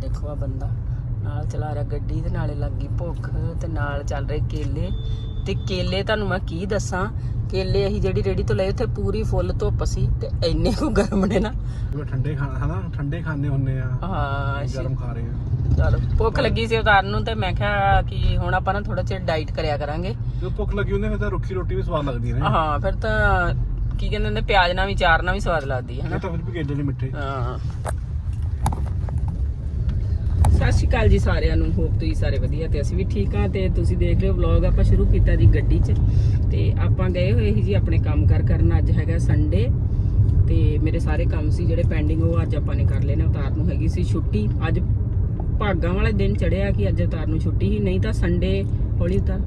ਦੇਖੋ ਆ ਬੰਦਾ। ਨਾਲ ਚਲਾ ਰਿਹਾ ਗੱਡੀ ਤੇ ਨਾਲੇ ਲੱਗੀ ਭੁੱਖ ਤੇ ਨਾਲ ਚੱਲ ਰਹੇ ਕੇਲੇ। ਤੇ ਕੇਲੇ ਤੁਹਾਨੂੰ ਮੈਂ ਕੀ ਦੱਸਾਂ? ਕੇਲੇ ਅਸੀਂ ਜਿਹੜੀ ਰੇੜੀ ਤੋਂ ਲਏ ਉੱਥੇ ਪੂਰੀ ਫੁੱਲ ਧੁੱਪ ਸੀ ਤੇ ਇੰਨੇ ਕੁ ਗਰਮ ਨੇ ਨਾ। ਜਿਵੇਂ ਠੰਡੇ ਖਾ ਹਨਾ? ਠੰਡੇ ਖਾਣੇ ਹੁੰਨੇ ਆ। ਹਾਂ ਗਰਮ ਖਾ ਰਹੇ ਆ। ਚਲੋ ਭੁੱਖ ਲੱਗੀ ਸੀ ਉਤਾਰਨ ਨੂੰ ਤੇ ਮੈਂ ਕਿਹਾ ਕਿ ਹੁਣ ਆਪਾਂ ਨਾ ਥੋੜਾ ਚਿਰ ਡਾਈਟ ਕਰਿਆ ਕਰਾਂਗੇ। ਜਦੋਂ ਭੁੱਖ ਲੱਗੀ ਹੁੰਦੀ ਫਿਰ ਤਾਂ ਰੁੱਖੀ ਰੋਟੀ ਵੀ ਸਵਾਦ ਲੱਗਦੀ ਹੈ ਨਾ। ਹਾਂ ਫਿਰ ਤਾਂ ਕੀ ਕਹਿੰਦੇ ਹੁੰਦੇ ਪਿਆਜ਼ ਨਾਲ ਵੀ ਚਾਰ ਨਾਲ ਵੀ ਸਵਾਦ ਲੱਗਦੀ ਹੈ ਹਨਾ? ਤਾਂ ਫਿਰ ਵੀ ਕੇਲੇ ਨੇ ਮਿੱਠੇ। ਹਾਂ। ਸਤਿ ਸ਼੍ਰੀ ਅਕਾਲ ਜੀ ਸਾਰਿਆਂ ਨੂੰ। ਹੋਪ ਤੁਸੀਂ ਸਾਰੇ ਵਧੀਆ ਤੇ ਅਸੀਂ ਵੀ ਠੀਕ ਆ ਤੇ ਤੁਸੀਂ ਦੇਖ ਰਹੇ ਹੋ ਵਲੌਗ ਆਪਾਂ ਸ਼ੁਰੂ ਕੀਤਾ ਜੀ ਗੱਡੀ 'ਚ। ਤੇ ਆਪਾਂ ਗਏ ਹੋਏ ਸੀ ਜੀ ਆਪਣੇ ਕੰਮ ਕਾਰ ਕਰਨ, ਅੱਜ ਹੈਗਾ ਸੰਡੇ ਤੇ ਮੇਰੇ ਸਾਰੇ ਕੰਮ ਸੀ ਜਿਹੜੇ ਪੈਂਡਿੰਗ ਉਹ ਅੱਜ ਆਪਾਂ ਨੇ ਕਰ ਲਏ ਨੇ, ਉਤਾਰ ਨੂੰ ਹੈਗੀ ਸੀ ਛੁੱਟੀ। ਅੱਜ ਭਾਗਾਂ ਵਾਲੇ ਦਿਨ ਚੜਿਆ ਕਿ ਅੱਜ ਉਤਾਰ ਨੂੰ ਛੁੱਟੀ ਹੀ ਨਹੀਂ ਤਾਂ ਸੰਡੇ ਹੌਲੀ ਉਤਾਰ।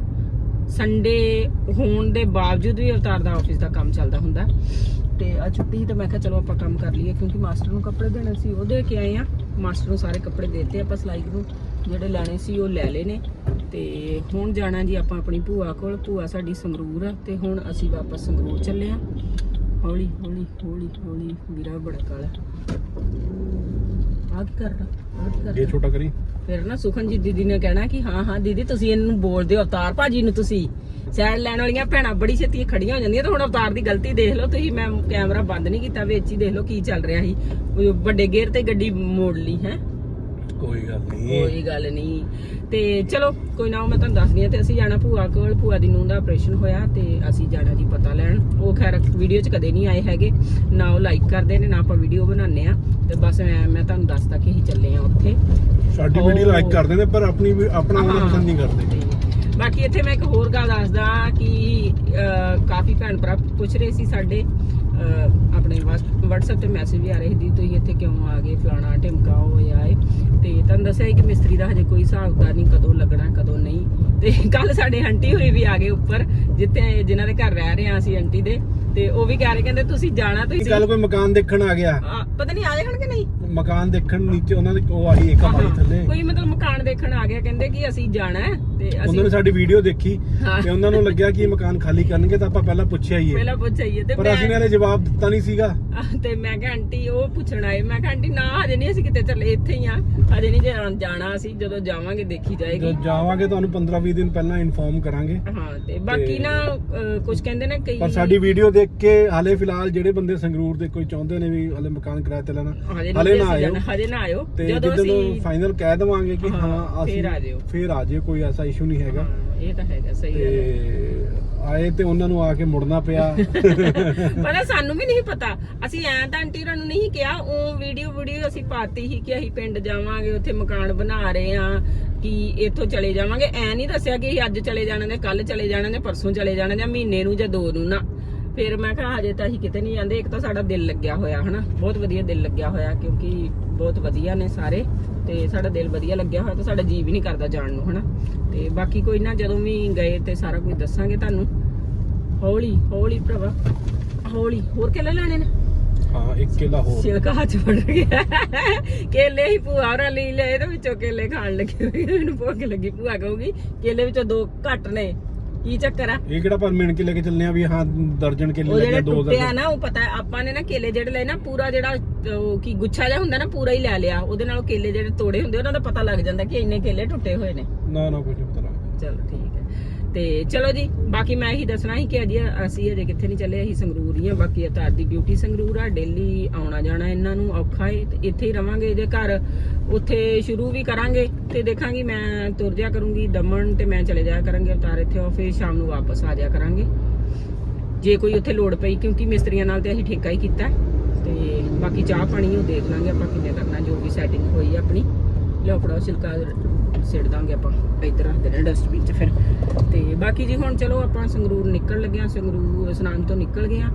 ਸੰਡੇ ਹੋਣ ਦੇ ਬਾਵਜੂਦ ਵੀ ਅਵਤਾਰ ਦਾ ਆਫਿਸ ਦਾ ਕੰਮ ਚੱਲਦਾ ਹੁੰਦਾ। ਤੇ ਅੱਜ ਛੁੱਟੀ ਸੀ ਤਾਂ ਮੈਂ ਕਿਹਾ ਚਲੋ ਆਪਾਂ ਕੰਮ ਕਰ ਲਈਏ, ਕਿਉਂਕਿ ਮਾਸਟਰ ਨੂੰ ਕੱਪੜੇ ਦੇਣੇ ਸੀ ਉਹ ਦੇ ਕੇ ਆਏ ਆ ਮਾਸਟਰ ਨੂੰ ਸਾਰੇ ਕੱਪੜੇ ਦੇਤੇ ਆਪਾਂ ਸਲਾਈ ਨੂੰ ਜਿਹੜੇ ਲੈਣੇ ਸੀ ਉਹ ਲੈ ਲਏ ਨੇ। ਤੇ ਹੁਣ ਜਾਣਾ ਜੀ ਆਪਾਂ ਆਪਣੀ ਭੂਆ ਕੋਲ ਭੂਆ ਸਾਡੀ ਸੰਗਰੂਰ ਆ ਤੇ ਹੁਣ ਅਸੀਂ ਵਾਪਸ ਸੰਗਰੂਰ ਚੱਲੇ ਆ। ਹੌਲੀ ਹੌਲੀ ਹੌਲੀ ਹੌਲੀ ਵੀਰਾ ਬੜਾ ਕਾਲਾ। ਆ ਕੀ ਕਰਦਾ? ਆ ਕੀ ਕਰਦਾ? ਇਹ ਛੋਟਾ ਕਰੀ। ਫਿਰ ਨਾ ਸੁਖਨਜੀਤ ਦੀਦੀ ਨੇ ਕਹਿਣਾ ਕਿ ਹਾਂ ਹਾਂ ਦੀਦੀ ਤੁਸੀਂ ਇਹਨੂੰ ਬੋਲਦੇ ਹੋ ਅਵਤਾਰ ਭਾਜੀ ਨੂੰ ਤੁਸੀਂ। ਸਾਈਡ ਲੈਣ ਵਾਲੀਆਂ ਭੈਣਾਂ ਬੜੀ ਛੇਤੀ ਖੜੀਆਂ ਹੋ ਜਾਂਦੀਆਂ ਤੇ ਹੁਣ ਅਵਤਾਰ ਦੀ ਗਲਤੀ ਦੇਖ ਲਓ ਤੁਸੀਂ ਮੈਂ ਕੈਮਰਾ ਬੰਦ ਨਹੀਂ ਕੀਤਾ ਵਿੱਚ ਹੀ ਦੇਖ ਲਓ ਕੀ ਚੱਲ ਰਿਹਾ ਸੀ। ਵੱਡੇ ਗੇਅਰ ਤੇ ਗੱਡੀ ਮੋੜ ਲਈ ਹੈ? ਕੋਈ ਗੱਲ ਨਹੀਂ। ਕੋਈ ਗੱਲ ਨਹੀਂ। ਤੇ ਚਲੋ ਕੋਈ ਨਾ ਮੈਂ ਤੁਹਾਨੂੰ ਦੱਸਦੀ ਆ ਤੇ ਅਸੀਂ ਜਾਣਾ ਭੂਆ ਕੋਲ ਭੂਆ ਦੀ ਨੂੰਹ ਦਾ ਆਪਰੇਸ਼ਨ ਹੋਇਆ ਤੇ ਅਸੀਂ ਜਾਣਾ ਜੀ ਪਤਾ ਲੈਣ। ਉਹ ਖੈਰ ਵੀਡੀਓ 'ਚ ਕਦੇ ਨਹੀਂ ਆਏ ਹੈਗੇ। ਨਾ ਉਹ ਲਾਈਕ ਕਰਦੇ ਨੇ ਨਾ ਆਪਾਂ ਵੀਡੀਓ ਬਣਾਉਂਦੇ ਆ ਤੇ ਬਸ ਮੈਂ ਮੈਂ ਤੁਹਾਨੂੰ ਦੱਸਦਾ ਕਿ ਅਸੀਂ ਚੱਲੇ ਆ ਉੱਥੇ। ਸਾਡੀ ਵੀਡੀਓ ਲਾਈਕ ਕਰਦੇ ਨੇ ਪਰ ਆਪਣੀ ਆਪਣਾ ਉਹਨਾਂ ਹਾਂ। ਪਸੰਦ ਨਹੀਂ ਕਰਦੇ। ਬਾਕੀ ਇੱਥੇ ਮੈਂ ਇੱਕ ਹੋਰ ਗੱਲ ਦੱਸਦਾ ਕਿ ਕਾਫੀ ਭੈਣ ਭਰਾ ਪੁੱਛ ਰਹੇ ਸੀ ਸਾਡੇ। ਆਪਣੇ WhatsApp ਤੇ ਮੈਸੇਜ ਵੀ ਆ ਰਹੇ ਸੀ ਤੁਸੀਂ ਇੱਥੇ ਕਿਉਂ ਆ ਗਏ? ਫਲਾਣਾ ਢਿਮਕਾ ਹੋਇਆ ਏ। ਤੇ ਤੁਹਾਨੂੰ ਦੱਸਿਆ ਕਿ ਮਿਸਤਰੀ ਦਾ ਹਜੇ ਕੋਈ ਹਿਸਾਬ ਦਾ ਨਹੀਂ ਕਦੋਂ ਲੱਗਣਾ ਕਦੋਂ ਨਹੀਂ। ਤੇ ਕੱਲ ਸਾਡੇ ਆਂਟੀ ਹੋਈ ਵੀ ਆ ਗਏ ਉੱਪਰ ਜਿੱਥੇ ਜਿਨ੍ਹਾਂ ਦੇ ਘਰ ਰਹਿ ਰਹੇ ਆ ਅਸੀਂ ਆਂਟੀ ਦੇ। ਤੇ ਉਹ ਵੀ ਕਹਿ ਰਹੇ ਕਹਿੰਦੇ ਤੁਸੀਂ ਜਾਣਾ ਤੁਸੀਂ ਕੱਲ ਕੋਈ ਮਕਾਨ ਦੇਖਣ ਆ ਗਿਆ। ਪਤਾ ਨਹੀਂ ਆ ਜਾਣ ਕਿ ਨਹੀਂ? ਮਕਾਨ ਦੇਖਣ ਨੀਚੇ ਉਹਨਾਂ ਦੇ ਉਹ ਆਈ ਇੱਕ ਆਈ ਥੱਲੇ। ਕੋਈ ਮਤਲਬ ਮਕਾਨ ਦੇਖਣ ਆ ਗਿਆ ਕਹਿੰਦੇ ਕਿ ਅਸੀਂ ਜਾਣਾ ਹੈ ਤੇ ਉਹਨਾਂ ਨੇ ਸਾਡੀ ਵੀਡੀਓ ਦੇਖੀ ਹਾਂ। ਤੇ ਉਹਨਾਂ ਨੂੰ ਲੱਗਿਆ ਕਿ ਇਹ ਮਕਾਨ ਖਾਲੀ ਕਰਨਗੇ ਤਾਂ ਆਪਾਂ ਪਹਿਲਾਂ ਪੁੱਛਿਆ ਹੀ ਹੈ ਪਹਿਲਾਂ ਪੁੱਛਾਈਏ ਤੇ ਪਰ ਅਸੀਂ ਨੇ ਜਵਾਬ ਦਿੱਤਾ ਨਹੀਂ ਸੀਗਾ। ਆਹ ਤੇ ਮੈਂ ਕਿਹਾ ਆਂਟੀ ਉਹ ਪੁੱਛਣ ਆਏ। ਮੈਂ ਕਿਹਾ ਆਂਟੀ ਨਾ ਹਜੇ ਨਹੀਂ ਅਸੀਂ ਕਿਤੇ ਚੱਲੇ ਇੱਥੇ ਹੀ ਆ। ਹਜੇ ਨਹੀਂ ਜਾ- ਜਾਣਾ ਅਸੀਂ ਜਦੋਂ ਜਾਵਾਂਗੇ ਦੇਖੀ ਜਾਏਗੀ। ਜਦ ਜਾਵਾਂਗੇ ਤੁਹਾਨੂੰ 15-20 ਦਿਨ ਪਹਿਲਾਂ ਇਨਫੋਰਮ ਕਰਾਂਗੇ। ਹਾਂ ਤੇ ਬਾਕੀ ਨਾ ਕੁਝ ਕਹਿੰਦੇ ਨੇ ਕਈ ਪਰ ਸਾਡੀ ਵੀਡੀਓ ਦੇਖ ਕੇ ਹਾਲੇ ਫਿਲਹਾਲ ਜਿਹੜੇ ਬੰਦੇ ਸੰਗਰੂਰ ਦੇ ਕੋਈ ਚਾਹੁੰਦੇ ਨੇ ਵੀ ਹਲੇ ਮਕਾਨ ਕਿਰਾਏ ਤੇ ਲੈਣਾ ਹਲੇ ਅਸੀਂ ਆਇਓ ਜਾਣਾ ਹਜੇ ਨਾ ਆਇਓ। ਤੇ ਜਦੋਂ ਅਸੀਂ ਫਾਈਨਲ ਕਹਿ ਦੇਵਾਂਗੇ ਕਿ ਹਾਂ, ਅਸੀਂ ਫੇਰ ਆ ਜਿਓ। ਫੇਰ ਆ ਜਿਓ ਕੋਈ ਐਸਾ ਇਸ਼ੂ ਨਹੀਂ ਹੈਗਾ। ਇਹ ਤਾਂ ਹੈਗਾ ਸਹੀ ਹੈ। ਆਏ ਤੇ ਉਹਨਾਂ ਨੂੰ ਆ ਕੇ ਮੁੜਨਾ ਪਿਆ। ਪਰ ਸਾਨੂੰ ਵੀ ਨਹੀਂ ਪਤਾ। ਅਸੀਂ ਐਂ ਤਾਂ ਆਂਟੀ ਨੂੰ ਨਹੀਂ ਕਿਹਾ ਉਹ ਵੀਡੀਓ ਵੀਡੀਓ ਅਸੀਂ ਪਾਤੀ ਸੀ ਕਿ ਅਸੀਂ ਪਿੰਡ ਜਾਵਾਂਗੇ ਉੱਥੇ ਮਕਾਨ ਬਣਾ ਰਹੇ ਆ ਕਿ ਇੱਥੋਂ ਚਲੇ ਜਾਵਾਂਗੇ। ਐ ਨਹੀਂ ਦੱਸਿਆ ਕਿ ਅਸੀਂ ਅੱਜ ਚਲੇ ਜਾਣਾ ਨੇ ਕੱਲ ਚਲੇ ਜਾਣਾ ਨੇ ਪਰਸੋਂ ਚਲੇ ਜਾਣਾ ਜਾਂ ਮਹੀਨੇ ਨੂੰ ਜਾਂ ਦੋ ਨੂੰ ਨਾ। ਫਿਰ ਮੈਂ ਕਿਹਾ ਹਜੇ ਤਾਂ ਅਸੀਂ ਕਿਤੇ ਨਹੀਂ ਜਾਂਦੇ। ਇੱਕ ਤਾਂ ਸਾਡਾ ਦਿਲ ਲੱਗਿਆ ਹੋਇਆ ਹਨਾ? ਬਹੁਤ ਵਧੀਆ ਦਿਲ ਲੱਗਿਆ ਹੋਇਆ ਕਿਉਂਕਿ ਬਹੁਤ ਵਧੀਆ ਨੇ ਸਾਰੇ ਤੇ ਸਾਡਾ ਦਿਲ ਵਧੀਆ ਲੱਗਿਆ ਹੋਇਆ ਤੇ ਸਾਡਾ ਜੀ ਵੀ ਨਹੀਂ ਕਰਦਾ ਜਾਣ ਨੂੰ ਹਨਾ? ਤੇ ਬਾਕੀ ਕੋਈ ਨਾ ਜਦੋਂ ਵੀ ਗਏ ਤੇ ਸਾਰਾ ਕੁਝ ਦੱਸਾਂਗੇ ਤੁਹਾਨੂੰ। ਹੌਲੀ ਹੌਲੀ ਭਰਾਵਾ ਹੌਲੀ। ਹੋਰ ਕੇਲੇ ਲੈਣੇ ਨੇ? ਹਾਂ ਇੱਕ ਕਿਲਾ ਹੋਰ। ਛਿਲਕਾ ਹੱਥ ਫੜ ਗਿਆ। ਕੇਲੇ ਹੀ ਭੂਆ ਹੋਰਾਂ ਲਈ ਲਏ ਤੇ ਵਿੱਚੋਂ ਕੇਲੇ ਖਾਣ ਲੱਗੇ। ਮੈਨੂੰ ਭੁੱਖ ਲੱਗੀ ਭੂਆ ਕਹੂਗੀ ਕੇਲੇ ਵਿੱਚੋਂ ਦੋ ਘੱਟ ਨੇ। ਕੀ ਚੱਕਰ ਆ? ਇਹ ਕਿਹੜਾ ਪਰ ਮਿਣ ਕੇ ਲੈ ਕੇ ਚੱਲਨੇ ਆ ਵੀ ਹਾਂ ਦਰਜਨ ਉਹ ਲੱਗੇ ਜਿਹੜੇ ਦੋ ਟੁੱਟੇ ਆ ਦਰਜਨ? ਨਾ ਉਹ ਪਤਾ ਆਪਾਂ ਨੇ ਨਾ ਕੇਲੇ ਜਿਹੜੇ ਲਏ ਨਾ ਪੂਰਾ ਜਿਹੜਾ ਉਹ ਕੀ ਗੁੱਛਾ ਜਿਹਾ ਹੁੰਦਾ ਨਾ ਪੂਰਾ ਹੀ ਲੈ ਲਿਆ। ਉਹਦੇ ਨਾਲ ਉਹ ਕੇਲੇ ਜਿਹੜੇ ਤੋੜੇ ਹੁੰਦੇ ਉਹਨਾਂ ਦਾ ਪਤਾ ਲੱਗ ਜਾਂਦਾ ਕਿ ਇੰਨੇ ਕੇਲੇ ਟੁੱਟੇ ਹੋਏ ਨੇ। ਨਾ ਨਾ ਕੁਝ ਨਹੀਂ ਪਤਾ ਲੱਗਦਾ। ਚਲੋ ਠੀਕ ਹੈ। ਤੇ ਚਲੋ ਜੀ, ਬਾਕੀ ਮੈਂ ਇਹੀ ਦੱਸਣਾ ਸੀ ਕਿ ਅਜੇ ਅਸੀਂ ਅਜੇ ਕਿੱਥੇ ਨਹੀਂ ਚੱਲੇ, ਅਸੀਂ ਸੰਗਰੂਰ ਹੀ ਆ ਬਾਕੀ ਅਤਾਰ ਦੀ ਡਿਊਟੀ ਸੰਗਰੂਰ ਆ ਡੇਲੀ ਆਉਣਾ ਜਾਣਾ ਇਹਨਾਂ ਨੂੰ ਔਖਾ ਏ, ਤੇ ਇੱਥੇ ਹੀ ਰਵਾਂਗੇ, ਜੇ ਘਰ ਉੱਥੇ ਸ਼ੁਰੂ ਵੀ ਕਰਾਂਗੇ ਤੇ ਦੇਖਾਂਗੀ, ਮੈਂ ਤੁਰ ਜਾ ਕਰੂੰਗੀ ਦਮਨ ਤੇ ਮੈਂ ਚਲੇ ਜਾਇਆ ਕਰਾਂਗੇ, ਅਵਤਾਰ ਇੱਥੇ ਆ ਫਿਰ ਸ਼ਾਮ ਨੂੰ ਵਾਪਸ ਆ ਜਾਇਆ ਕਰਾਂਗੇ ਜੇ ਕੋਈ ਉੱਥੇ ਲੋੜ ਪਈ, ਕਿਉਂਕਿ ਮਿਸਤਰੀਆਂ ਨਾਲ ਤੇ ਅਸੀਂ ਠੇਕਾ ਹੀ ਕੀਤਾ ਹੈ। ਤੇ ਬਾਕੀ ਚਾਹ ਪਾਣੀ ਉਹ ਦੇਖ ਲਾਂਗੇ ਆਪਾਂ ਕਿੰਨੇ ਕਰਨਾ, ਜੋ ਵੀ ਸੈਟਿੰਗ ਹੋਈ ਆਪਣੀ ਲਿਆਓ ਫੜਾਓ ਛਿਲਕਾ ਸਿੱਟ ਦਾਂਗੇ ਆਪਾਂ, ਇੱਧਰ ਰੱਖ ਦੇਣਾ ਡਸਟਬਿਨ 'ਚ ਫਿਰ। ਤੇ ਬਾਕੀ ਜੀ ਹੁਣ ਚਲੋ ਆਪਾਂ ਸੰਗਰੂਰ ਨਿਕਲ ਲੱਗੇ ਆ ਸੰਗਰੂਰ ਇਸਨਾਨ ਤੋਂ ਨਿਕਲ ਗਏ ਆ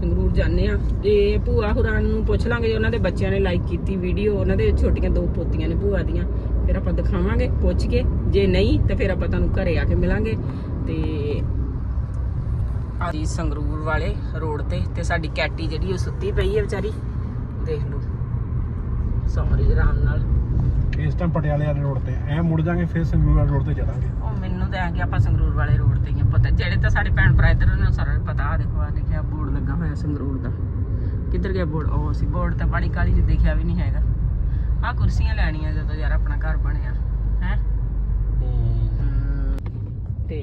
ਸੰਗਰੂਰ ਜਾਂਦੇ ਆ ਤੇ ਭੂਆ ਹੁਰਾਂ ਨੂੰ ਪੁੱਛ ਲਾਂਗੇ ਉਹਨਾਂ ਦੇ ਬੱਚਿਆਂ ਨੇ ਲਾਈਕ ਕੀਤੀ ਵੀਡੀਓ ਉਹਨਾਂ ਦੇ ਛੋਟੀਆਂ ਦੋ ਪੋਤੀਆਂ ਨੇ ਭੂਆ ਦੀਆਂ, ਫਿਰ ਆਪਾਂ ਦਿਖਾਵਾਂਗੇ, ਪੁੱਛ ਕੇ। ਜੇ ਨਹੀਂ, ਤਾਂ ਫਿਰ ਆਪਾਂ ਤੁਹਾਨੂੰ ਘਰੇ ਆ ਕੇ ਮਿਲਾਂਗੇ। ਤੇ ਆ ਸੰਗਰੂਰ ਵਾਲੇ ਰੋਡ ਤੇ ਤੇ ਸਾਡੀ ਕੈਟੀ ਜਿਹੜੀ ਉਹ ਸੁੱਤੀ ਪਈ ਹੈ ਵਿਚਾਰੀ। ਦੇਖ ਲਓ। ਸੌਰੀ, ਆਰਾਮ ਨਾਲ। ਇਸ ਟਾਈਮ ਪਟਿਆਲੇ ਵਾਲੇ ਰੋਡ ਤੇ ਐ ਮੁੜ ਜਾਾਂਗੇ ਫਿਰ ਸੰਗਰੂਰ ਵਾਲੇ ਰੋਡ ਤੇ ਚੜਾਂਗੇ। ਉਹ ਮੈਨੂੰ ਤਾਂ ਐ ਕਿ ਆਪਾਂ ਸੰਗਰੂਰ ਵਾਲੇ ਰੋਡ ਤੇ ਹੀ ਆ, ਪਤਾ ਜਿਹੜੇ ਤਾਂ ਸਾਡੇ ਭੈਣ ਭਰਾ ਇੱਧਰ ਨੂੰ ਸਾਰਾ ਪਤਾ ਆ, ਦੇਖੋ, ਆ ਲਿਖਿਆ ਬੋਰਡ ਲੱਗਾ ਹੋਇਆ ਸੰਗਰੂਰ ਦਾ। ਕਿੱਧਰ ਗਿਆ ਬੋਰਡ ਉਹ ਸੀ ਬੋਰਡ ਤਾਂ ਬੜੀ ਕਾਲੀ ਜਿਹੀ ਦੇਖਿਆ ਵੀ ਨਹੀਂ ਹੈਗਾ। ਆ ਕੁਰਸੀਆਂ ਲੈਣੀਆਂ ਜਦੋਂ ਯਾਰ ਆਪਣਾ ਘਰ ਬਣਿਆ। ਤੇ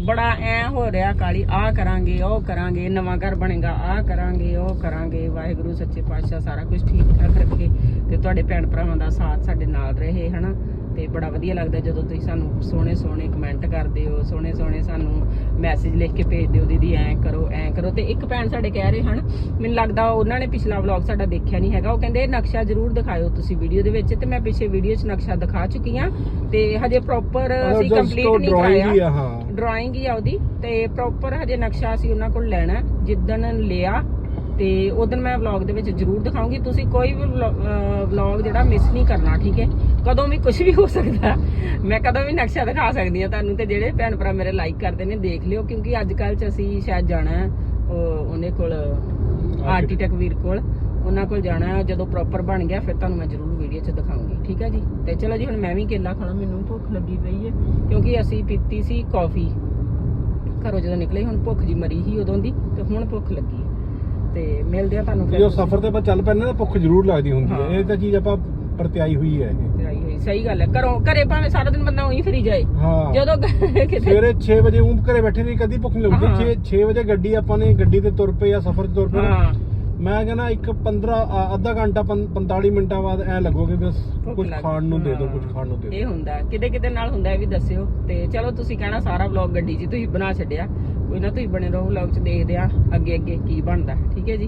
ਬੜਾ ਐ ਹੋ ਰਿਹਾ ਕਾਲੀ ਆ ਕਰਾਂਗੇ, ਉਹ ਕਰਾਂਗੇ, ਨਵਾਂ ਘਰ ਬਣੇਗਾ ਆ ਕਰਾਂਗੇ, ਉਹ ਕਰਾਂਗੇ, ਵਾਹਿਗੁਰੂ, ਸੱਚੇ ਪਾਤਸ਼ਾਹ, ਸਾਰਾ ਕੁਝ ਠੀਕ ਠਾਕ ਰੱਖੇ ਤੇ ਤੁਹਾਡੇ ਭੈਣ ਭਰਾਵਾਂ ਦਾ ਸਾਥ ਸਾਡੇ ਨਾਲ ਰਹੇ, ਹਨਾ? ਤੇ ਬੜਾ ਵਧੀਆ ਲੱਗਦਾ ਜਦੋਂ ਤੁਸੀਂ ਸਾਨੂੰ ਸੋਹਣੇ ਸੋਹਣੇ ਕਮੈਂਟ ਕਰਦੇ ਹੋ ਸੋਹਣੇ ਸੋਹਣੇ ਸਾਨੂੰ ਮੈਸੇਜ ਲਿਖ ਕੇ ਭੇਜਦੇ ਹੋ ਦੀਦੀ ਐਂ ਕਰੋ ਐਂ ਕਰੋ। ਤੇ ਇੱਕ ਭੈਣ ਸਾਡੇ ਕਹਿ ਰਹੇ ਹਨ ਮੈਨੂੰ ਲੱਗਦਾ ਉਹਨਾਂ ਨੇ ਪਿਛਲਾ ਵਲੌਗ ਸਾਡਾ ਦੇਖਿਆ ਨਹੀਂ ਹੈਗਾ। ਉਹ ਕਹਿੰਦੇ ਨਕਸ਼ਾ ਜ਼ਰੂਰ ਦਿਖਾਇਓ ਤੁਸੀਂ ਵੀਡੀਓ ਦੇ ਵਿੱਚ। ਤੇ ਮੈਂ ਪਿਛੇ ਵੀਡੀਓ 'ਚ ਨਕਸ਼ਾ ਦਿਖਾ ਚੁੱਕੀ ਆ ਤੇ ਹਜੇ ਪ੍ਰੋਪਰ ਅਸੀਂ ਕੰਪਲੀਟ ਨਹੀਂ ਕਰਾਇਆ ਹੀ ਆ ਹਾਂ। ਡਰਾਇੰਗ ਹੀ ਆ ਉਹਦੀ ਤੇ ਪ੍ਰੋਪਰ ਹਜੇ ਨਕਸ਼ਾ ਅਸੀਂ ਉਹਨਾਂ ਕੋਲ ਲੈਣਾ। ਜਿੱਦਣ ਲਿਆ ਤੇ ਉਦੋਂ ਮੈਂ ਵਲੌਗ ਦੇ ਵਿੱਚ ਜ਼ਰੂਰ ਦਿਖਾਉਂਗੀ। ਤੁਸੀਂ ਕੋਈ ਵੀ ਵਲੌਗ ਜਿਹੜਾ ਮਿਸ ਨਹੀਂ ਕਰਨਾ, ਠੀਕ ਹੈ? ਕਦੋਂ ਵੀ ਕੁਝ ਵੀ ਹੋ ਸਕਦਾ। ਮੈਂ ਕਦੋਂ ਵੀ ਨਕਸ਼ਾ ਦਿਖਾ ਸਕਦੀ ਹਾਂ ਤੁਹਾਨੂੰ ਤੇ ਜਿਹੜੇ ਭੈਣ ਭਰਾ ਮੇਰੇ ਲਾਈਕ ਕਰਦੇ ਨੇ, ਦੇਖ ਲਿਓ, ਕਿਉਂਕਿ ਅੱਜ ਕੱਲ ਚ ਅਸੀਂ ਸ਼ਾਇਦ ਜਾਣਾ ਉਹ- ਉਹਨੇ ਕੋਲ ਆਰਕੀਟੈਕਟ ਵੀਰ ਕੋਲ, ਉਹਨਾਂ ਕੋਲ ਜਾਣਾ ਜਦੋਂ ਪ੍ਰੋਪਰ ਬਣ ਗਿਆ, ਫਿਰ ਤੁਹਾਨੂੰ ਮੈਂ ਜ਼ਰੂਰ ਵੀਡੀਓ 'ਚ ਦਿਖਾਉਂਗੀ, ਠੀਕ ਹੈ ਜੀ? ਤੇ ਚਲੋ ਜੀ, ਹੁਣ ਮੈਂ ਵੀ ਕੇਲਾ ਖਾਣਾ ਮੈਨੂੰ ਭੁੱਖ ਲੱਗੀ ਪਈ ਹੈ, ਕਿਉਂਕਿ ਅਸੀਂ ਪੀਤੀ ਸੀ ਕਾਫੀ ਘਰੋਂ ਜਦੋਂ ਨਿਕਲੇ, ਹੁਣ ਭੁੱਖ ਜੀ ਮਰੀ ਸੀ ਉਦੋਂ ਦੀ, ਤੇ ਹੁਣ ਭੁੱਖ ਲੱਗੀ ਤੇ ਮਿਲਦੇ ਆ ਤੁਹਾਨੂੰ ਜਦੋਂ ਸਫ਼ਰ ਤੇ ਆਪਾਂ ਚੱਲ ਪੈਂਦੇ ਨਾ ਭੁੱਖ ਜ਼ਰੂਰ ਲੱਗਦੀ ਹੁੰਦੀ ਹਾਂ। ਇਹ ਤਾਂ ਚੀਜ਼ ਆਪਾਂ ਪ੍ਰਤਿਆਈ ਹੋਈ ਹੈ ਇਹ। ਫਿਰ ਆਈ ਹੋਈ ਸਹੀ ਗੱਲ ਹੈ। ਘਰੋਂ ਘਰੇ ਭਾਵੇਂ ਸਾਰਾ ਦਿਨ ਬੰਦਾ ਉਹੀ ਫਰੀ ਜਾਏ। ਹਾਂ। ਜਦੋਂ ਕਿਤੇ ਸਵੇਰੇ 6 ਵਜੇ ਉਂ ਘਰੇ ਬੈਠੇ ਨਹੀਂ ਕਦੀ ਭੁੱਖ ਨਹੀਂ ਹਾਂ। ਲੱਗਦੀ 6 6 ਵਜੇ ਗੱਡੀ ਆਪਾਂ ਨੇ ਗੱਡੀ ਤੇ ਤੁਰ ਪਏ ਜਾਂ ਸਫ਼ਰ 'ਚ ਤੁਰ ਪਏ। ਨਾ, ਹਾਂ। ਮੈਂ ਕਹਿੰਦਾ ਇੱਕ 15 ਆ, ਅੱਧਾ ਘੰਟਾ ਪੰ- 45 ਮਿੰਟਾਂ ਬਾਅਦ ਐ ਲੱਗੋਗੇ ਬਸ ਭੁੱਖ ਕੁਝ ਲੱਗ- ਖਾਣ ਨੂੰ ਦੇ ਦਿਓ ਹਾਂ। ਕੁਝ ਖਾਣ ਨੂੰ ਦੇ ਇਹ ਦਿਓ ਹੁੰਦਾ ਕਿਤੇ ਕਿਤੇ ਨਾਲ ਹੁੰਦਾ ਇਹ ਵੀ ਦੱਸਿਓ। ਤੇ ਚਲੋ ਤੁਸੀਂ ਕਹਿਣਾ ਸਾਰਾ ਵਲੌਗ ਗੱਡੀ 'ਚ ਤੁਸੀਂ ਬਣਾ ਛੱਡਿਆ। ਕੋਈ ਨਾ ਤੁਸੀਂ ਬਣੇ ਰਹੋ ਵਲੌਗ 'ਚ ਦੇਖਦੇ ਆ ਅੱਗੇ ਅੱਗੇ ਕੀ ਬਣਦਾ ਠੀਕ ਹੈ ਜੀ?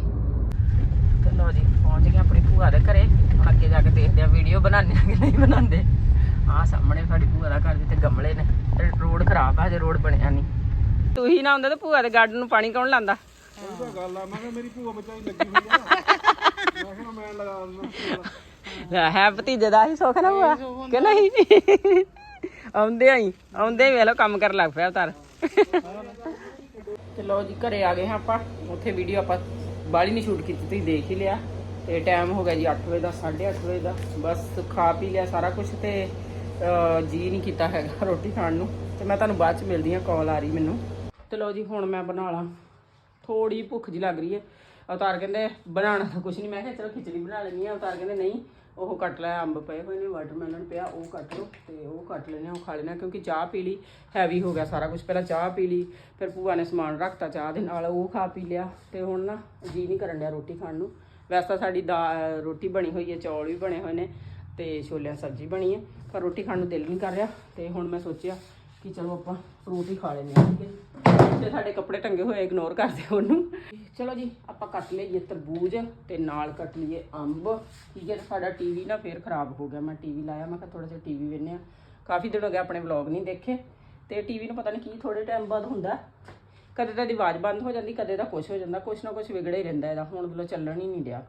ਤੇ ਲੋ ਜੀ ਪਹੁੰਚ ਗਏ ਆਪਣੀ ਭੂਆ ਦੇ ਘਰੇ। ਹੁਣ ਅੱਗੇ ਜਾ ਕੇ ਦੇਖਦੇ ਆ ਵੀਡੀਓ ਬਣਾਉਂਦੇ ਆ ਕਿ ਨਹੀਂ ਬਣਾਉਂਦੇ। ਆਹ ਸਾਹਮਣੇ ਸਾਡੀ ਭੂਆ ਦਾ ਘਰ ਜਿੱਥੇ ਗਮਲੇ ਨੇ। ਤੇ ਰੋਡ ਖਰਾਬ ਆ ਹਜੇ ਰੋਡ ਬਣਿਆ ਨਹੀਂ। ਤੁਸੀਂ ਨਾ ਹੁੰਦਾ ਤਾਂ ਭੂਆ ਦੇ ਗਾਰਡਨ ਨੂੰ ਪਾਣੀ ਕੌਣ ਲਾਉਂਦਾ? ਉਹ ਤਾਂ ਗੱਲ ਆ ਮੈਂ ਕਿਹਾ ਮੇਰੀ ਭੂਆ ਬਚਾਈ ਲੱਗੀ ਹੋਈ ਆ। ਮੈਂ ਕਿਹਾ ਮੈਂ ਲਗਾ ਦਿੰਦਾ ਹੈ ਭਤੀਜੇ ਦਾ ਹੀ ਸੁੱਖ ਨਾ ਭੂਆ? ਕਿ ਨਹੀਂ? ਆਉਂਦੇ ਆਈ ਆਉਂਦੇ ਵੇਖ ਲਓ ਕੰਮ ਕਰਨ ਲੱਗ ਪਿਆ ਉਤਾਰ। ਤੇ ਲੋ ਜੀ ਘਰੇ ਆ ਗਏ ਹਾਂ ਆਪਾਂ। ਉੱਥੇ ਵੀਡੀਓ ਆਪਾਂ ਬਾਲੀ ਨਹੀਂ ਸ਼ੂਟ ਕੀਤੀ ਤੁਸੀਂ ਦੇਖ ਹੀ ਲਿਆ। ਤੇ ਟਾਈਮ ਹੋ ਗਿਆ ਜੀ 8 ਵਜੇ ਦਾ 8:30 ਵਜੇ ਦਾ। ਬਸ ਖਾ ਪੀ ਲਿਆ ਸਾਰਾ ਕੁਝ ਤੇ ਅਹ, ਜੀ ਨਹੀਂ ਕੀਤਾ ਹੈਗਾ ਰੋਟੀ ਖਾਣ ਨੂੰ। ਤੇ ਮੈਂ ਤੁਹਾਨੂੰ ਬਾਅਦ ਚ ਮਿਲਦੀ ਹਾਂ ਕਾਲ ਆ ਰਹੀ ਮੈਨੂੰ। ਤੇ ਲੋ ਜੀ ਹੁਣ ਮੈਂ ਬਣਾ ਲਾਂ। ਥੋੜੀ ਭੁੱਖ ਜੀ ਲੱਗ ਰਹੀ ਹੈ। ਅਵਤਾਰ ਕਹਿੰਦੇ ਬਣਾਉਣਾ ਤਾਂ ਕੁਝ ਨਹੀਂ। ਮੈਂ ਕਿਹਾ ਚਲੋ ਖਿਚੜੀ ਬਣਾ ਲੈਣੀ ਆ ਅਵਤਾਰ ਕਹਿੰਦੇ ਨਹੀਂ ਉਹ ਕੱਟ ਲਿਆ ਅੰਬ ਪਏ ਹੋਏ ਨੇ ਵਾਟਰਮੈਲਨ ਪਿਆ, ਉਹ ਕੱਟ ਲਓ ਤੇ ਉਹ ਕੱਟ ਲੈਣੇ ਉਹ ਖਾ ਲੈਣਾ ਕਿਉਂਕਿ ਚਾਹ ਪੀ ਲਈ ਹੈਵੀ ਹੋ ਗਿਆ ਸਾਰਾ ਕੁਝ ਪਹਿਲਾਂ ਚਾਹ ਪੀ ਲਈ, ਫਿਰ ਭੂਆ ਨੇ ਸਮਾਨ ਰੱਖਤਾ ਚਾਹ ਦੇ ਨਾਲ, ਉਹ ਖਾ ਪੀ ਲਿਆ ਤੇ ਹੁਣ ਨਾ ਜੀ ਨਹੀਂ ਕਰਨ ਡਿਆ ਰੋਟੀ ਖਾਣ ਨੂੰ। ਵੈਸੇ ਤਾਂ ਸਾਡੀ ਦਾ, ਰੋਟੀ ਬਣੀ ਹੋਈ ਹੈ, ਚੌਲ ਵੀ ਬਣੇ ਹੋਏ ਨੇ ਤੇ ਛੋਲਿਆਂ ਦੀ ਸਬਜ਼ੀ ਬਣੀ ਹੈ, ਪਰ ਰੋਟੀ ਖਾਣ ਨੂੰ ਦਿਲ ਨਹੀਂ ਕਰ ਰਿਹਾ ਤੇ ਹੁਣ ਮੈਂ ਸੋਚਿਆ ਕਿ ਚਲੋ ਆਪਾਂ ਫਰੂਟ ਹੀ ਖਾ ਲੈਂਦੇ ਹਾਂ, ਠੀਕ ਹੈ ਤੇ ਸਾਡੇ ਕੱਪੜੇ ਟੰਗੇ ਹੋਏ ਇਗਨੋਰ ਕਰਦੇ ਉਹਨੂੰ। ਚਲੋ ਜੀ, ਆਪਾਂ ਕੱਟ ਲਈਏ ਤਰਬੂਜ ਤੇ ਨਾਲ ਕੱਟ ਲਈਏ ਅੰਬ। ਠੀਕ ਹੈ ਤੇ ਸਾਡਾ ਟੀਵੀ ਨਾ ਫੇਰ ਖਰਾਬ ਹੋ ਗਿਆ। ਮੈਂ ਟੀਵੀ ਲਾਇਆ, ਮੈਂ ਕਿਹਾ ਥੋੜਾ ਜਿਹਾ ਟੀਵੀ ਵੇਖਨੇ ਆ ਕਾਫੀ ਦਿਨ ਹੋ ਗਿਆ ਆਪਣੇ ਵਲੌਗ ਨਹੀਂ ਦੇਖੇ। ਤੇ ਟੀਵੀ ਨੂੰ ਪਤਾ ਨਹੀਂ ਕੀ ਥੋੜੇ ਟਾਈਮ ਬਾਅਦ ਹੁੰਦਾ। ਕਦੇ ਤਾਂ ਦੀ ਆਵਾਜ਼ ਬੰਦ ਹੋ ਜਾਂਦੀ, ਕਦੇ ਤਾਂ ਕੁਝ ਹੋ ਜਾਂਦਾ। ਕੁਝ ਨਾ ਕੁਝ ਵਿਗੜਿਆ ਹੀ ਰਹਿੰਦਾ ਇਹਦਾ। ਹੁਣ ਵੱਲੋਂ ਚੱਲਣ ਹੀ ਨਹੀਂ ਰਿਹਾ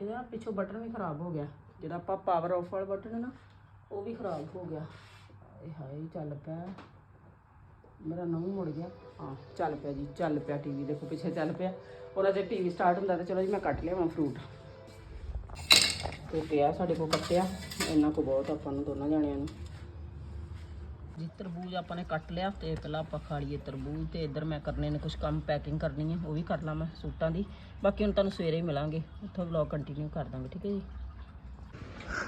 ਇਹਦਾ ਪਿੱਛੋਂ ਬਟਨ ਵੀ ਖਰਾਬ ਹੋ ਗਿਆ। ਜਿਹੜਾ ਆਪਾਂ ਪਾਵਰ ਆਫ ਵਾਲਾ ਬਟਨ ਹੈ ਨਾ, ਉਹ ਵੀ ਖਰਾਬ ਹੋ ਗਿਆ। ਇਹ ਹਾਏ, ਚੱਲ ਪਿਆ। ਮੇਰਾ ਨਵਾਂ ਮੁੜ ਗਿਆ। ਹਾਂ, ਚੱਲ ਪਿਆ ਜੀ, ਚੱਲ ਪਿਆ ਟੀਵੀ ਦੇਖੋ ਪਿੱਛੇ ਚੱਲ ਪਿਆ। ਉਹਨਾਂ ਜੇ ਟੀਵੀ ਸਟਾਰਟ ਹੁੰਦਾ ਤਾਂ ਚਲੋ ਜੀ, ਮੈਂ ਕੱਟ ਲਿਆਵਾਂ ਫਰੂਟ ਤੇ ਪਿਆ ਸਾਡੇ ਕੋਲ ਕੱਟਿਆ, ਇੰਨਾ ਕੋ ਬਹੁਤ ਆਪਾਂ ਨੂੰ ਦੋਨਾਂ ਜਾਣਿਆਂ ਨੂੰ। ਜੀ, ਤਰਬੂਜ ਆਪਾਂ ਨੇ ਕੱਟ ਲਿਆ ਤੇ ਪਹਿਲਾਂ ਆਪਾਂ ਖਾ ਲਈਏ ਤਰਬੂਜ ਤੇ ਇੱਧਰ ਮੈਂ ਕਰਨੇ ਨੇ ਕੁਝ ਕੰਮ ਪੈਕਿੰਗ ਕਰਨੀ ਹੈ ਉਹ ਵੀ ਕਰ ਲਾਂ ਮੈਂ ਸੂਟਾਂ ਦੀ। ਬਾਕੀ ਹੁਣ ਤੁਹਾਨੂੰ ਸਵੇਰੇ ਹੀ ਮਿਲਾਂਗੇ, ਉੱਥੋਂ ਵਲੌਗ ਕੰਟੀਨਿਊ ਕਰ ਦਾਂਗੇ, ਠੀਕ ਹੈ ਜੀ?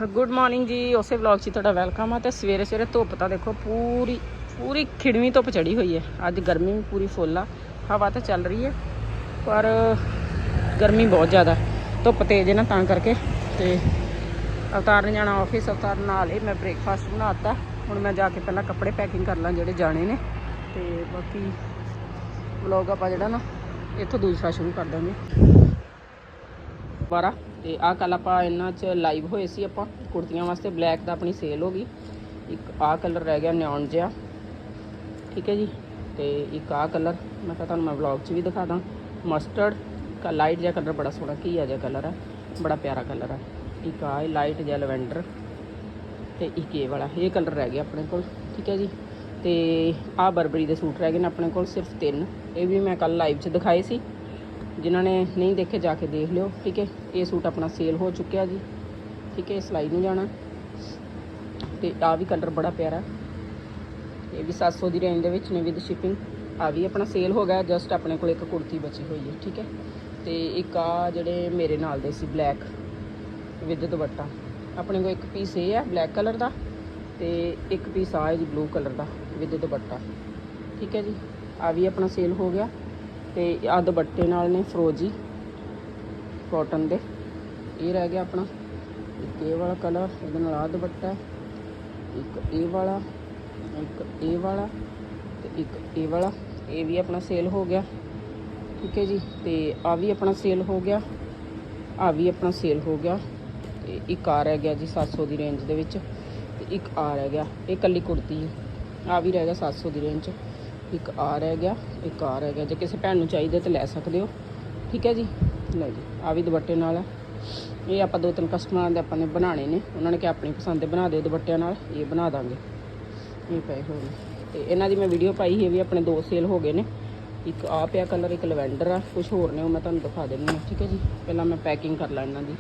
ਗੁੱਡ ਮਾਰਨਿੰਗ ਜੀ, ਉਸੇ ਵਲੌਗ 'ਚ ਤੁਹਾਡਾ ਵੈਲਕਮ ਆ ਤੇ ਸਵੇਰੇ ਸਵੇਰੇ ਧੁੱਪ ਤਾਂ ਦੇਖੋ ਪੂਰੀ ਪੂਰੀ ਖਿੜਵੀਂ ਧੁੱਪ ਚੜੀ ਹੋਈ ਹੈ। ਅੱਜ ਗਰਮੀ ਵੀ ਪੂਰੀ ਫੁੱਲ ਆ। ਹਵਾ ਤਾਂ ਚੱਲ ਰਹੀ ਹੈ, ਪਰ ਗਰਮੀ ਬਹੁਤ ਜ਼ਿਆਦਾ ਧੁੱਪ ਤੇਜ਼ ਹੈ ਨਾ ਤਾਂ ਕਰਕੇ। ਤੇ ਅਵਤਾਰ ਨੇ ਜਾਣਾ ਆਫਿਸ ਅਵਤਾਰ ਨਾਲ ਹੀ ਮੈਂ ਬ੍ਰੇਕਫਾਸਟ ਬਣਾਤਾ। ਹੁਣ ਮੈਂ ਜਾ ਕੇ ਪਹਿਲਾਂ ਕੱਪੜੇ ਪੈਕਿੰਗ ਕਰ ਲਾਂ ਜਿਹੜੇ ਜਾਣੇ ਨੇ। ਤੇ ਬਾਕੀ ਵਲੌਗ ਆਪਾਂ ਜਿਹੜਾ ਨਾ, ਇੱਥੋਂ ਦੂਸਰਾ ਸ਼ੁਰੂ ਕਰ ਦਾਂਗੇ। ਦੁਬਾਰਾ। ਤੇ ਆਹ ਕੱਲ ਆਪਾਂ ਇਹਨਾਂ 'ਚ ਲਾਈਵ ਹੋਏ ਸੀ ਆਪਾਂ। ਕੁੜਤੀਆਂ ਵਾਸਤੇ ਬਲੈਕ ਦਾ ਆਪਣੀ ਸੇਲ ਹੋ ਗਈ। ਇੱਕ ਆਹ ਕਲਰ ਰਹਿ ਗਿਆ ਨਿਓਨ ਜਿਹਾ। ਠੀਕ ਹੈ ਜੀ। ਤੇ ਇੱਕ ਆਹ ਕਲਰ ਮੈਂ ਕਿਹਾ ਤੁਹਾਨੂੰ ਮੈਂ ਵਲੌਗ 'ਚ ਵੀ ਦਿਖਾ ਦਾਂ। ਮਸਟਰਡ ਕਾ ਲਾਈਟ ਜਿਹਾ ਕਲਰ ਬੜਾ ਸੋਹਣਾ ਘੀਆ ਜਿਹਾ ਕਲਰ ਹੈ ਬੜਾ ਪਿਆਰਾ ਕਲਰ ਹੈ ਇੱਕ ਆਹ ਲਾਈਟ ਜਿਹਾ ਲਵੈਂਡਰ ਤੇ ਇੱਕ ਇਹ ਵਾਲਾ, ਇਹ ਕਲਰ ਰਹਿ ਗਿਆ ਆਪਣੇ ਕੋਲ, ਠੀਕ ਹੈ ਜੀ। ਤੇ ਆਹ ਬਰਬਰੀ ਦੇ ਸੂਟ ਰਹਿ ਗਏ ਨੇ ਆਪਣੇ ਕੋਲ, ਸਿਰਫ ਤਿੰਨ। ਇਹ ਵੀ ਮੈਂ ਕੱਲ ਲਾਈਵ 'ਚ ਦਿਖਾਏ ਸੀ। ਜਿਨ੍ਹਾਂ ਨੇ ਨਹੀਂ ਦੇਖੇ, ਜਾ ਕੇ ਦੇਖ ਲਿਓ, ਠੀਕ ਹੈ। ਇਹ ਸੂਟ ਆਪਣਾ ਸੇਲ ਹੋ ਚੁੱਕਿਆ ਜੀ। ਠੀਕ ਹੈ ਸਿਲਾਈ ਨੂੰ ਜਾਣਾ। ਤੇ ਆ ਵੀ ਕਲਰ ਬੜਾ ਪਿਆਰਾ। ਇਹ ਵੀ 700 ਦੀ ਰੇਂਜ ਦੇ ਵਿੱਚ ਨੇ ਵਿਦ ਸ਼ਿਪਿੰਗ ਆ ਵੀ ਆਪਣਾ ਸੇਲ ਹੋ ਗਿਆ ਜਸਟ ਆਪਣੇ ਕੋਲ ਇੱਕ ਕੁੜਤੀ ਬਚੀ ਹੋਈ ਹੈ, ਠੀਕ ਹੈ? ਤੇ ਇੱਕ ਆ ਜਿਹੜੇ ਮੇਰੇ ਨਾਲ ਦੇ ਸੀ ਬਲੈਕ ਵਿਦ ਦੁਪੱਟਾ। ਆਪਣੇ ਕੋਲ ਇੱਕ ਪੀਸ ਇਹ ਹੈ ਬਲੈਕ ਕਲਰ ਦਾ, ਤੇ ਇੱਕ ਪੀਸ ਆ ਹੈ ਜੀ ਬਲੂ ਕਲਰ ਦਾ ਵਿਦ ਦੁਪੱਟਾ। ਠੀਕ ਹੈ ਜੀ? ਆ ਵੀ ਆਪਣਾ ਸੇਲ ਹੋ ਗਿਆ। ਤੇ ਆ ਦੁਪੱਟੇ ਨਾਲ ਨੇ ਫਰੋਜੀ ਕਾਟਨ ਦੇ। ਇਹ ਰਹਿ ਗਿਆ ਆਪਣਾ। ਇੱਕ ਇਹ ਵਾਲਾ ਕਲਰ ਇਹਦੇ ਨਾਲ ਆ ਦੁਪੱਟਾ। ਇੱਕ ਇਹ ਵਾਲਾ। ਇੱਕ ਇਹ ਵਾਲਾ ਤੇ ਇੱਕ ਇਹ ਵਾਲਾ। ਇਹ ਵੀ ਆਪਣਾ ਸੇਲ ਹੋ ਗਿਆ। ਠੀਕ ਹੈ ਜੀ? ਤੇ ਆ ਵੀ ਆਪਣਾ ਸੇਲ ਹੋ ਗਿਆ। ਆ ਵੀ ਆਪਣਾ ਸੇਲ ਹੋ ਗਿਆ। ਤੇ ਇੱਕ ਆ ਰਹਿ ਗਿਆ ਜੀ 700 ਦੀ ਰੇਂਜ ਦੇ ਵਿੱਚ ਤੇ ਇੱਕ ਆ ਰਹਿ ਗਿਆ। ਇਹ ਕੱਲੀ ਕੁੜਤੀ ਹੈ। ਆ ਵੀ ਰਹਿ ਗਿਆ 700 ਦੀ ਰੇਂਜ 'ਚ ਇੱਕ ਆ ਰਹਿ ਗਿਆ, ਇੱਕ ਆ ਰਹਿ ਗਿਆ। ਜੇ ਕਿਸੇ ਭੈਣ ਨੂੰ ਚਾਹੀਦਾ ਤਾਂ ਲੈ ਸਕਦੇ ਹੋ। ਠੀਕ ਹੈ ਜੀ? ਲੈ ਜੀ ਆ ਵੀ ਦੁਪੱਟੇ ਨਾਲ ਹੈ। ਇਹ ਆਪਾਂ ਦੋ ਤਿੰਨ ਕਸਟਮਰਾਂ ਦੇ ਆਪਾਂ ਨੇ ਬਣਾਣੇ ਨੇ। ਉਹਨਾਂ ਨੇ ਕਿ ਆਪਣੀ ਪਸੰਦ ਦੇ ਬਣਾ ਦਿਓ ਦੁਪੱਟਿਆਂ ਨਾਲ। ਇਹ ਬਣਾ ਦਾਂਗੇ। ਇਹ ਪਏ ਹੋਏ ਨੇ ਤੇ ਇਹਨਾਂ ਦੀ ਮੈਂ ਵੀਡੀਓ ਪਾਈ ਸੀ ਇਹ ਵੀ ਆਪਣੇ ਦੋ ਸੇਲ ਹੋ ਗਏ ਨੇ। ਇੱਕ ਆ ਪਿਆ ਕਲਰ ਇੱਕ ਲਵੈਂਡਰ ਆ। ਕੁਝ ਹੋਰ ਨੇ, ਉਹ ਮੈਂ ਤੁਹਾਨੂੰ ਦਿਖਾ ਦਿੰਦੀ ਹਾਂ, ਠੀਕ ਹੈ ਜੀ। ਪਹਿਲਾਂ ਮੈਂ ਪੈਕਿੰਗ ਕਰ ਲਾਂ ਇਹਨਾਂ ਦੀ।